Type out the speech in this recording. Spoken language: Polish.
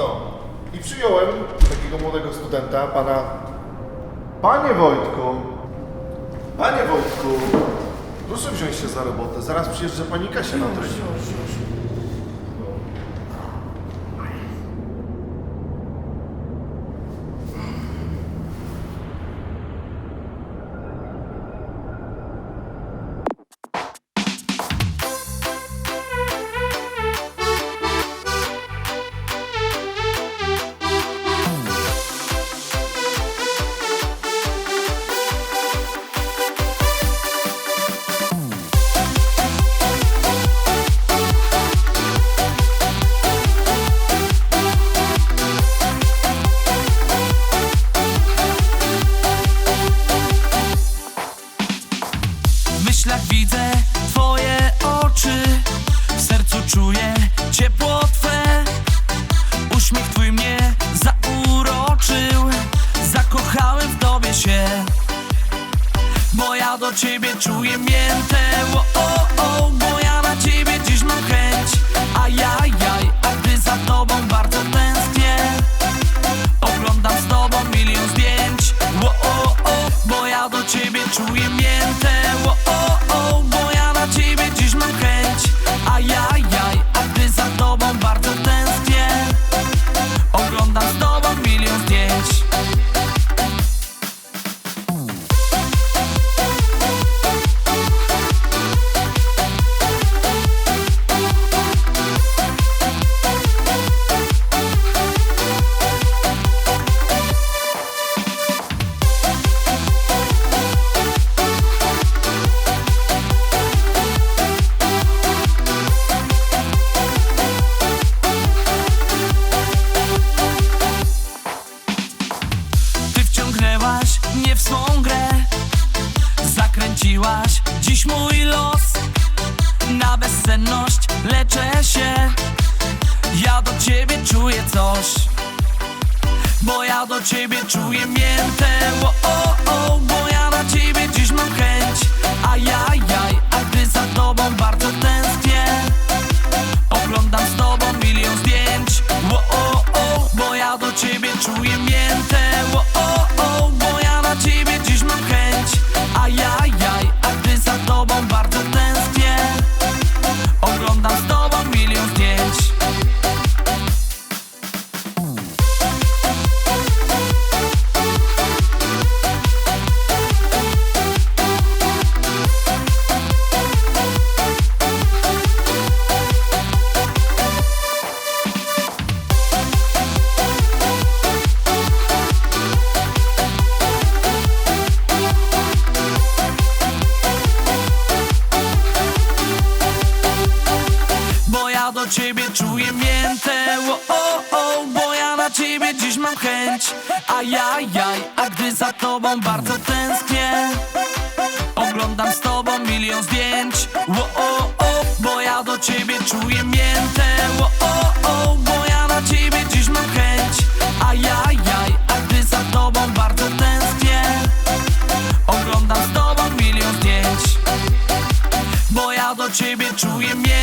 No i przyjąłem takiego młodego studenta, pana... Panie Wojtku! Panie Wojtku! Proszę wziąć się za robotę, zaraz przyjeżdża pani Kasia na trening. Twoje oczy. W sercu czuję ciepło twe. Uśmiech twój mnie zauroczył. Zakochałem w tobie się. Bo ja do ciebie czuję miętę. O, o, o, Bo ja na ciebie dziś mam chęć. Ajajaj, a gdy za tobą bardzo tęsknię Oglądam z tobą milion zdjęć. O, o, o, Bo ja do ciebie czuję miętę Dziś mój los Na bezsenność leczę się. Ja do ciebie czuję coś Bo ja do ciebie czuję miętę. O, o, o, Bo ja na ciebie dziś mam chęć. Ajajaj, a gdy za tobą bardzo tęsknię Oglądam z tobą milion zdjęć. O, o, o, Bo ja do ciebie czuję miętę. O, ja do ciebie czuję miętę. O, o, o, Bo ja na ciebie dziś mam chęć. Ajajaj, a gdy za tobą bardzo tęsknię Oglądam z tobą milion zdjęć. O, o, o, Bo ja do ciebie czuję miętę. O, o, o, Bo ja na ciebie dziś mam chęć. Ajajaj, a gdy za tobą bardzo tęsknię Oglądam z tobą milion zdjęć. Bo ja do ciebie czuję miętę